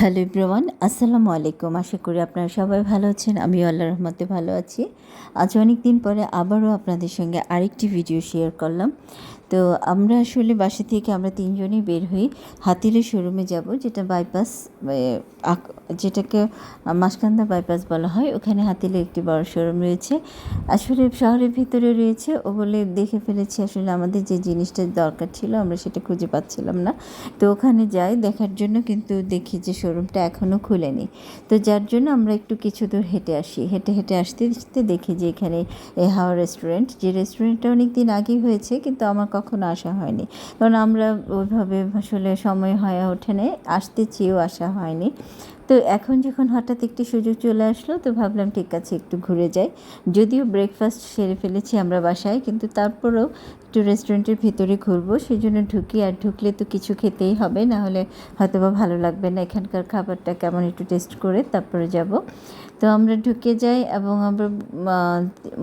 Hello everyone, আসসালামু আলাইকুম। আশা করি আপনারা সবাই ভালো আছেন আমি আল্লাহ রহমতে ভালো আছি। আজ অনেক দিন পরে আবারও আপনাদের সঙ্গে আরেকটি ভিডিও শেয়ার করলাম। তো আমরা আসলে বাসা থেকে আমরা তিনজনই বের হই। হাতিলের শোরুমে যাব, যেটা বাইপাস যেটাকে মাসকান্দা বাইপাস বলা হয়। ওখানে হাতিলে একটি বড় শোরুম রয়েছে। আসলে শহরের ভিতরে রয়েছে। ও বলে দেখে ফেলেছি আসলে আমাদের যে জিনিসটা দরকার ছিল, আমরা সেটা খুঁজে পাচ্ছিলাম না। তো ওখানে যাই, দেখার জন্য কিন্তু দেখি যে শোরুমটা এখনও খুলেনি। তো যার জন্য আমরা একটু কিছু দূর হেঁটে আসি। হেঁটে হেঁটে আসতে আসতে দেখি যে এখানে, এ হাওয়া রেস্টুরেন্ট যে রেস্টুরেন্টটা অনেক দিন আগেই হয়েছে, কিন্তু আমার কখনো আসা হয়নি। কারণ আমরা ওইভাবে আসলে সময় হয়ে ওঠে নেই আসতে চেয়েও আসা হয়নি। তো এখন যখন হঠাৎ একটি সুযোগ চলে আসলো, তো ভাবলাম ঠিক আছে, একটু ঘুরে যাই। যদিও ব্রেকফাস্ট সেরে ফেলেছি আমরা বাসায়, কিন্তু তারপরেও একটু রেস্টুরেন্টের ভিতরে ঘুরবো সেই জন্য ঢুকি। আর ঢুকলে তো কিছু খেতেই হবে, না হলে হয়তো বা ভালো লাগবে না। এখানকার খাবারটা কেমন একটু টেস্ট করে তারপরে যাব। তো আমরা ঢুকে যাই এবং আমরা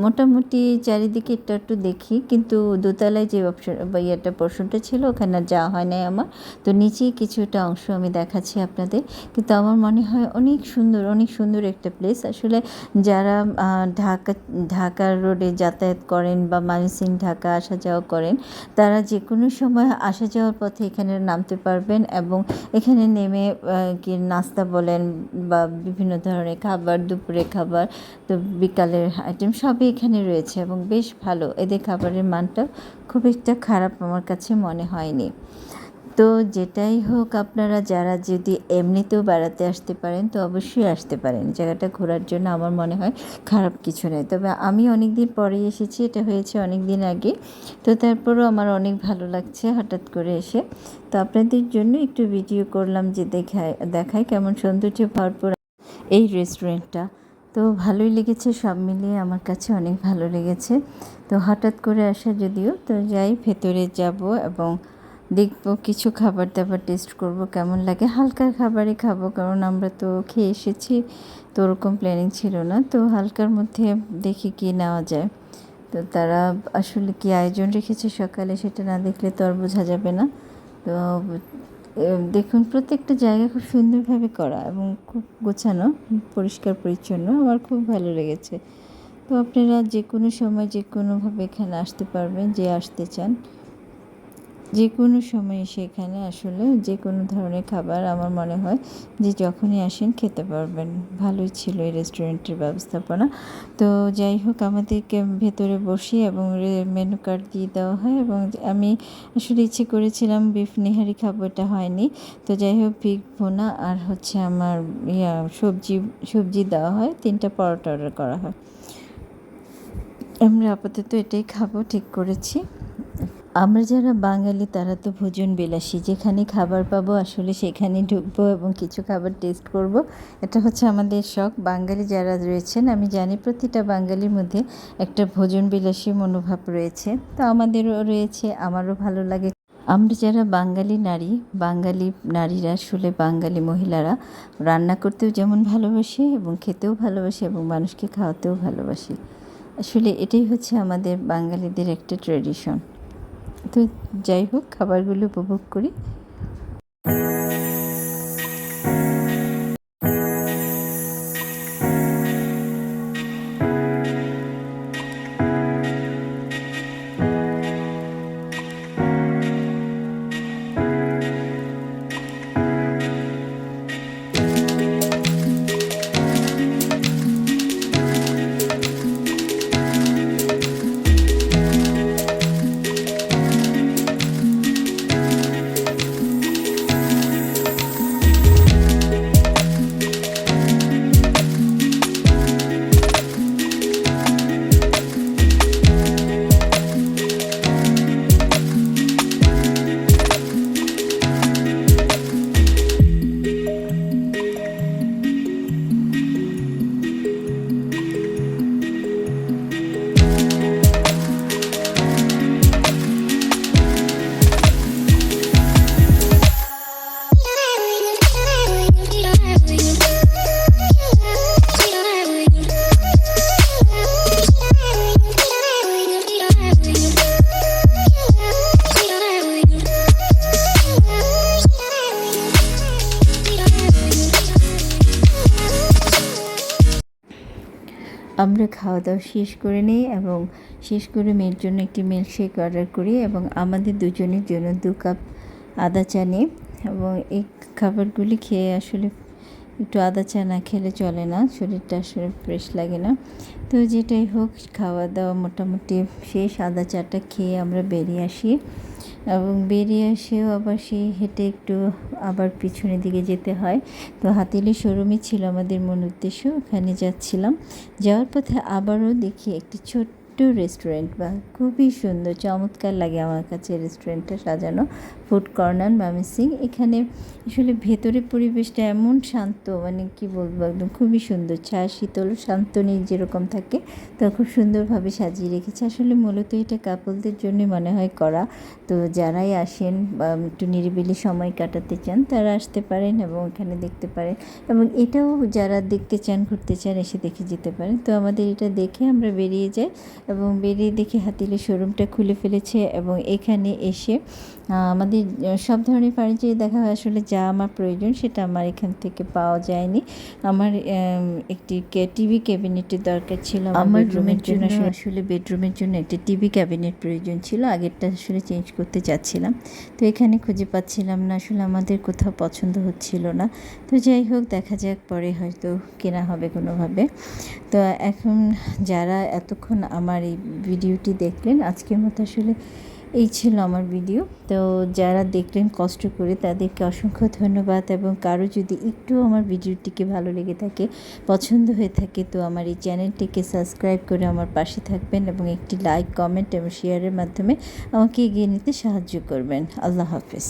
মোটামুটি চারিদিকে একটু একটু দেখি। কিন্তু দোতলায় যে অপশন, বা ইয়েটা পোর্শনটা ছিল, ওখানে যাওয়া হয় নাই আমার। তো নিচেই কিছুটা অংশ আমি দেখাচ্ছি আপনাদের। কিন্তু আমার মনে হয় অনেক সুন্দর অনেক সুন্দর একটা প্লেস আসলে যারা ঢাকা, ঢাকার রোডে যাতায়াত করেন বা মানসিং ঢাকা আসা যাওয়া করেন, তারা যে কোনো সময় আসা যাওয়ার পথে এখানে নামতে পারবেন এবং এখানে নেমে কি নাস্তা বলেন বা বিভিন্ন ধরনের খাবার দুপুরে খাবার, তো বিকালের আইটেম সবই এখানে রয়েছে এবং বেশ ভালো। এদের খাবারের মানটা খুব একটা খারাপ আমার কাছে মনে হয়নি। তো যেটাই হোক আপনারা যারা যদি এমনিতেও বেড়াতে আসতে পারেন, তো অবশ্যই আসতে পারেন। জায়গাটা ঘোরার জন্য আমার মনে হয় খারাপ কিছু নেই। তবে আমি অনেক দিন পরে এসেছি, এটা হয়েছে অনেক দিন আগে। তো তারপরও আমার অনেক ভালো লাগছে হঠাৎ করে এসে। তো আপনাদের জন্য একটু ভিডিও করলাম যে দেখায় দেখায় কেমন সৌন্দর্য ভরপুর এই রেস্টুরেন্টটা তো ভালোই লেগেছে, সব মিলিয়ে আমার কাছে অনেক ভালো লেগেছে। তো হঠাৎ করে আসা যদিও, তো যাই ভেতরে যাব এবং দেখব কিছু খাবার দাবার টেস্ট করব, কেমন লাগে। হালকার খাবারই খাব, কারণ আমরা তো খেয়ে এসেছি, তো ওরকম প্ল্যানিং ছিল না। তো হালকার মধ্যে দেখি কি নেওয়া যায়। তো তারা আসলে কি আয়োজন রেখেছে সকালে সেটা না দেখলে তো আর বোঝা যাবে না। তো দেখুন, প্রত্যেকটা জায়গা খুব সুন্দরভাবে করা এবং খুব গোছানো, পরিষ্কার, পরিচ্ছন্ন। আমার খুব ভালো লেগেছে। তো আপনারা যে কোনো সময় যে কোনোভাবে এখানে আসতে পারবেন, যে আসতে চান। যে কোনো সময় এসে এখানে আসলে যে কোনো ধরনের খাবার আমার মনে হয় যে যখনই আসেন খেতে পারবেন। ভালোই ছিল এই রেস্টুরেন্টের ব্যবস্থাপনা। তো যাই হোক, আমাদেরকে ভেতরে বসি এবং মেনু কার্ড দিয়ে দেওয়া হয় এবং আমি আসলে ইচ্ছে করেছিলাম বিফ নিহারি খাব এটা হয়নি। তো যাই হোক পিক ভোনা আর হচ্ছে আমার ইয়া সবজি সবজি দেওয়া হয়, তিনটা পরোটা অর্ডার করা হয়। আমরা আপাতত এটাই খাব, ঠিক করেছি। আমরা যারা বাঙালি, তারা তো ভোজন বিলাসী। যেখানে খাবার পাবো, আসলে সেখানে ঢুকবো এবং কিছু খাবার টেস্ট করব। এটা হচ্ছে আমাদের শখ। বাঙালি যারা রয়েছেন, আমি জানি প্রতিটা বাঙালির মধ্যে একটা ভোজন বিলাসী মনোভাব রয়েছে। তো আমাদেরও রয়েছে, আমারও ভালো লাগে। আমরা যারা বাঙালি নারী, বাঙালি নারীরা, আসলে বাঙালি মহিলারা, রান্না করতেও যেমন ভালোবাসি এবং খেতেও ভালোবাসি এবং মানুষকে খাওয়াতেও ভালোবাসি। আসলে এটাই হচ্ছে আমাদের বাঙালিদের একটা ট্রেডিশন তো যাই হোক খাবারগুলো উপভোগ করি। আমরা খাওয়া দাওয়া শেষ করে নিই এবং শেষ করে মেয়ের জন্য একটি মিল্কশেক অর্ডার করি এবং আমাদের দুজনের জন্য দু কাপ আদা চা নিই এবং এই খাবারগুলি খেয়ে আসলে একটু আদা চা না খেলে চলে না, শরীরটা আসলে ফ্রেশ লাগে না। তো যেটাই হোক খাওয়া দাওয়া মোটামুটি শেষ। আদা চাটা খেয়ে আমরা বেরিয়ে আসি। এবং বেরিয়ে এসেও আবার সেই হেঁটে একটু আবার পিছনের দিকে যেতে হয়। তো হাতিলি শোরুমই ছিল আমাদের মূল উদ্দেশ্য, ওখানে যাচ্ছিলাম। যাওয়ার পথে আবারও দেখি একটি ছোট্ট রেস্টুরেন্ট বা খুবই সুন্দর, চমৎকার লাগে আমার কাছে রেস্টুরেন্টটা সাজানো। ফুড কর্নার মামিসিং এখানে আসলে ভেতরে পরিবেশটা এমন শান্ত মানে কি বলব একদম, খুবই সুন্দর। চা শীতল, শান্ত নেই যেরকম থাকে, তা খুব সুন্দরভাবে সাজিয়ে রেখেছে। আসলে মূলত এটা কাপলদের জন্য মনে হয় করা। তো যারাই আসেন একটু নিরিবিলি সময় কাটাতে চান, তারা আসতে পারেন এবং এখানে দেখতে পারেন। এবং এটাও যারা দেখতে চান, ঘুরতে চান, এসে দেখে যেতে পারেন। তো আমাদের এটা দেখে আমরা বেরিয়ে যাই এবং বেরিয়ে দেখে হাতিলে শোরুমটা খুলে ফেলেছে এবং এখানে এসে আমাদের সব ধরনের ফার্নিচার দেখা হয় আসলে যা আমার প্রয়োজন সেটা আমার এখান থেকে পাওয়া যায়নি। আমার একটি টিভি ক্যাবিনেটের দরকার ছিল আমার রুমের জন্য। আসলে বেডরুমের জন্য একটি টিভি ক্যাবিনেট প্রয়োজন ছিল আগেরটা আসলে চেঞ্জ করতে চাচ্ছিলাম। তো এখানে খুঁজে পাচ্ছিলাম না আসলে আমাদের কোথাও পছন্দ হচ্ছিল না। তো যাই হোক দেখা যাক পরে হয়তো কেনা হবে কোনোভাবে। তো এখন যারা এতক্ষণ আমার এই ভিডিওটি দেখলেন আজকের মতো আসলে এই ছিল আমার ভিডিও তো যারা দেখলেন কষ্ট করে তাদেরকে অসংখ্য ধন্যবাদ এবং কারও যদি একটু আমার ভিডিওটিকে ভালো লেগে থাকে, পছন্দ হয়ে থাকে, তো আমার এই চ্যানেলটিকে সাবস্ক্রাইব করে আমার পাশে থাকবেন এবং একটি লাইক কমেন্ট এবং শেয়ারের মাধ্যমে আমাকে এগিয়ে নিতে সাহায্য করবেন। আল্লাহ হাফেজ।